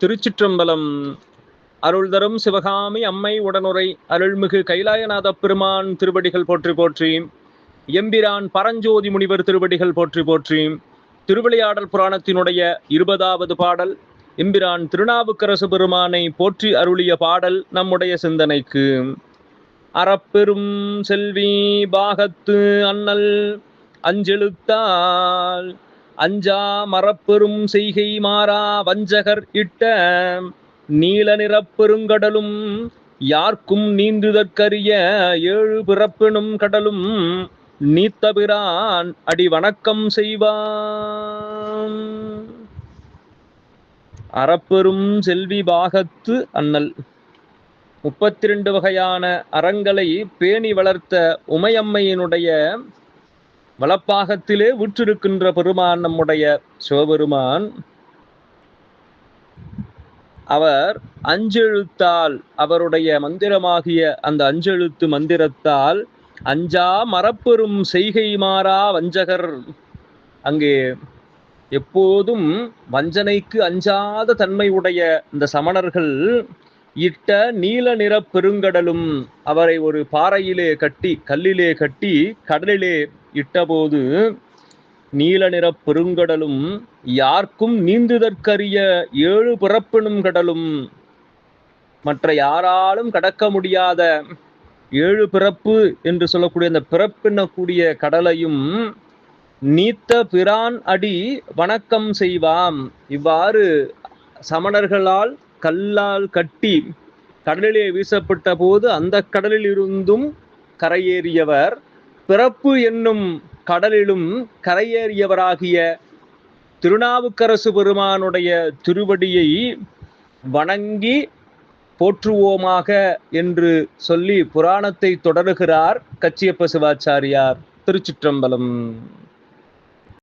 திருச்சிற்றம்பலம். அருள் தரும் சிவகாமி அம்மை உடனுரை அருள்மிகு கைலாயநாத பெருமான் திருவடிகள் போற்றி போற்றி எம்பிரான் பரஞ்சோதி முனிவர் திருவடிகள் போற்றி போற்றி திருவிளையாடல் புராணத்தினுடைய இருபதாவது பாடல் எம்பிரான் திருநாவுக்கரசு பெருமானை போற்றி அருளிய பாடல் நம்முடைய சிந்தனைக்கு. அறப்பெரும் செல்வி பாகத்து அண்ணல் அஞ்செழுத்தாள் அஞ்சா மரப்பெரும் செய்கை மாறா வஞ்சகர் இட்ட நீல நிறப்பெருங்கடலும் யார்க்கும் நீந்துதற்கரிய ஏழு பிறப்பினும் கடலும் நீத்தபிரான் அடி வணக்கம் செய்வான். அறப்பெரும் செல்வி பாகத்து அண்ணல். முப்பத்தி ரெண்டு வகையான அறங்களை பேணி வளர்த்த உமையம்மையினுடைய வளப்பாகத்திலே விற்றிருக்கின்ற பெருமான் நம்முடைய சிவபெருமான். அவர் அஞ்செழுத்தால் அவருடைய மந்திரமாகிய அந்த அஞ்செழுத்து மந்திரத்தால் அஞ்சா மரப்பெரும் செய்கை மாறா வஞ்சகர். அங்கே எப்போதும் வஞ்சனைக்கு அஞ்சாத தன்மை உடைய இந்த சமணர்கள் இட்ட நீல நிற பெருங்கடலும் அவரை ஒரு பாறையிலே கட்டி கல்லிலே கட்டி கடலிலே இட்டபோது நீல நிற பெருங்கடலும் யாருக்கும் நீந்துதற்கரிய ஏழு பிறப்பினும் கடலும். மற்ற யாராலும் கடக்க முடியாத ஏழு பிறப்பு என்று சொல்லக்கூடிய அந்த பிறப்பினக்கூடிய கடலையும் நீத்த பிரான் அடி வணக்கம் செய்வாம். இவ்வாறு சமணர்களால் கல்லால் கட்டி கடலிலே வீசப்பட்ட போது அந்த கடலில் இருந்தும் கரையேறியவர். பிறப்பு என்னும் கடலிலும் கரையேறியவராகிய திருநாவுக்கரசு பெருமானுடைய திருவடியை வணங்கி போற்றுவோமாக என்று சொல்லி புராணத்தை தொடருகிறார் கச்சியப்ப சிவாச்சாரியார். திருச்சிற்றம்பலம்.